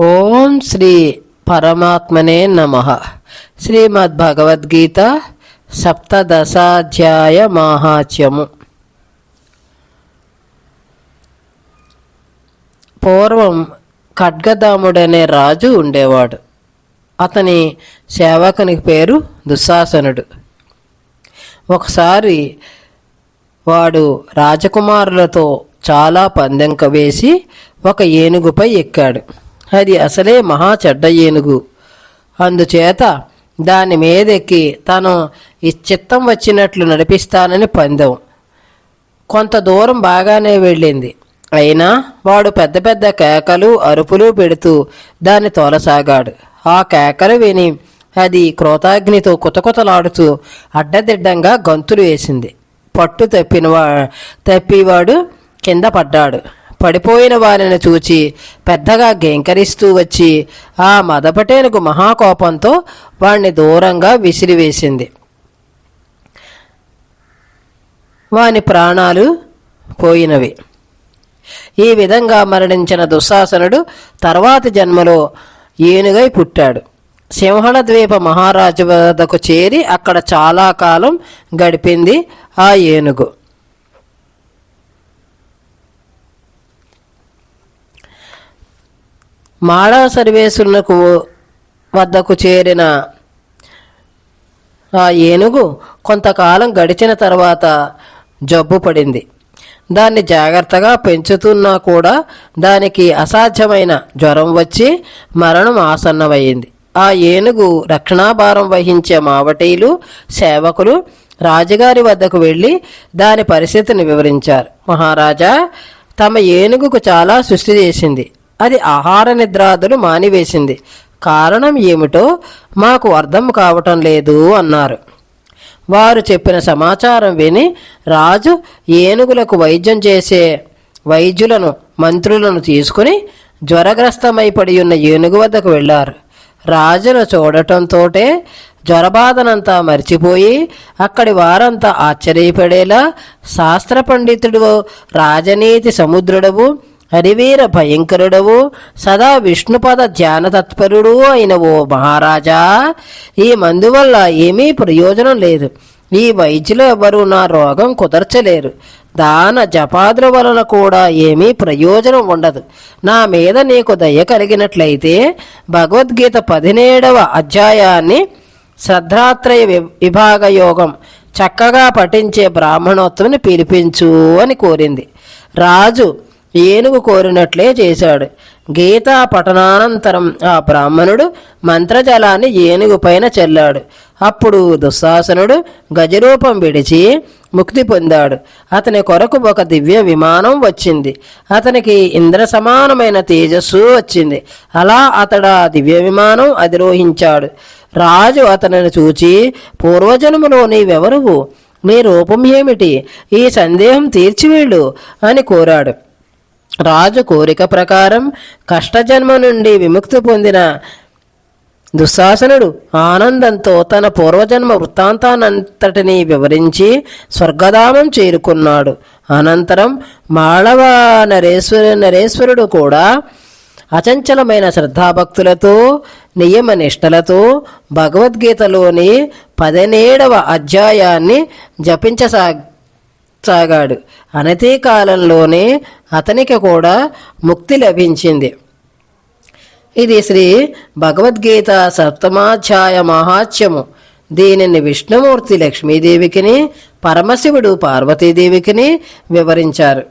ఓం శ్రీ పరమాత్మనే నమ. శ్రీమద్భగవద్గీత సప్తదశాధ్యాయ మాహాత్యము పూర్వం ఖడ్గదాముడనే రాజు ఉండేవాడు. అతని సేవకునికి పేరు దుశ్శాసనుడు. ఒకసారి వాడు రాజకుమారులతో చాలా పందెంక వేసి ఒక ఏనుగుపై ఎక్కాడు. అది అసలే మహా చెడ్డ ఏనుగు అందుచేత దాని మీదెక్కి తను చిత్తం వచ్చినట్లు నడిపిస్తానని పందెం. కొంత దూరం బాగానే వెళ్ళింది. అయినా వాడు పెద్ద పెద్ద కేకలు అరుపులు పెడుతూ దాన్ని తోలసాగాడు. ఆ కేకలు విని అది క్రోతాగ్నితో కుతకుతలాడుతూ అడ్డదిడ్డంగా గంతులు వేసింది. పట్టు తప్పినవా తప్పివాడు కింద పడ్డాడు. పడిపోయిన వారిని చూచి పెద్దగా గెంకరిస్తూ వచ్చి ఆ మదపటేనుకు మహాకోపంతో వాణ్ణి దూరంగా విసిరివేసింది. వాని ప్రాణాలు పోయినవి. ఈ విధంగా మరణించిన దుశ్శాసనుడు తర్వాతి జన్మలో ఏనుగై పుట్టాడు. సింహళ ద్వీప మహారాజు వద్దకు చేరి అక్కడ చాలా కాలం గడిపింది ఆ ఏనుగు. మాడా సర్వేశ్వరునకు వద్దకు చేరిన ఆ ఏనుగు కొంతకాలం గడిచిన తర్వాత జబ్బు పడింది. దాన్ని జాగ్రత్తగా పెంచుతున్నా కూడా దానికి అసాధ్యమైన జ్వరం వచ్చి మరణం ఆసన్నమయ్యింది. ఆ ఏనుగు రక్షణాభారం వహించే మావటీలు సేవకులు రాజుగారి వద్దకు వెళ్ళి దాని పరిస్థితిని వివరించారు. మహారాజా తమ ఏనుగుకు చాలా సృష్టి చేసింది. అది ఆహార నిద్రాదులు మానివేసింది. కారణం ఏమిటో మాకు అర్థం కావటం లేదు అన్నారు. వారు చెప్పిన సమాచారం విని రాజు ఏనుగులకు వైద్యం చేసే వైద్యులను మంత్రులను తీసుకుని జ్వరగ్రస్తమై పడి ఉన్న ఏనుగు వద్దకు వెళ్ళారు. రాజును చూడటంతోటే జ్వరబాధనంతా మర్చిపోయి అక్కడి వారంతా ఆశ్చర్యపడేలా శాస్త్ర పండితుడు రాజనీతి సముద్రుడవు హరివీర భయంకరుడవు సదా విష్ణుపద ధ్యాన తత్పరుడు అయిన ఓ మహారాజా. ఈ మందు వల్ల ఏమీ ప్రయోజనం లేదు. ఈ వైద్యులు ఎవరు నా రోగం కుదర్చలేరు. దాన జపాదుల వలన కూడా ఏమీ ప్రయోజనం ఉండదు. నా మీద నీకు దయ కలిగినట్లయితే భగవద్గీత పదిహేడవ అధ్యాయాన్ని శ్రద్ధాత్రయ విభాగ యోగం చక్కగా పఠించే బ్రాహ్మణోత్తుని పిలిపించు అని కోరింది. రాజు ఏనుగు కోరినట్లే చేశాడు. గీతా పఠనానంతరం ఆ బ్రాహ్మణుడు మంత్రజలాన్ని ఏనుగు పైన చల్లాడు. అప్పుడు దుశ్శాసనుడు గజరూపం విడిచి ముక్తి పొందాడు. అతని కొరకు ఒక దివ్య విమానం వచ్చింది. అతనికి ఇంద్ర సమానమైన తేజస్సు వచ్చింది. అలా అతడు ఆ దివ్య విమానం అధిరోహించాడు. రాజు అతనిని చూచి పూర్వజన్మలో నీవెవరువు నీ రూపం ఏమిటి? ఈ సందేహం తీర్చివేళ్ళు అని కోరాడు. రాజు కోరిక ప్రకారం కష్టజన్మ నుండి విముక్తి పొందిన దుశ్శాసనుడు ఆనందంతో తన పూర్వజన్మ వృత్తాంతానంతటిని వివరించి స్వర్గధామం చేరుకున్నాడు. అనంతరం మాళవ నరేశ్వర నరేశ్వరుడు కూడా అచంచలమైన శ్రద్ధాభక్తులతో నియమ నిష్టలతో భగవద్గీతలోని పదిహేడవ అధ్యాయాన్ని జపించసా సాగాడు. అనతి కాలంలోనే అతనికి కూడా ముక్తి లభించింది. ఇది శ్రీ భగవద్గీత సప్తమాధ్యాయ మహాత్యము దీనిని విష్ణుమూర్తి లక్ష్మీదేవికిని పరమశివుడు పార్వతీదేవికిని వివరించారు.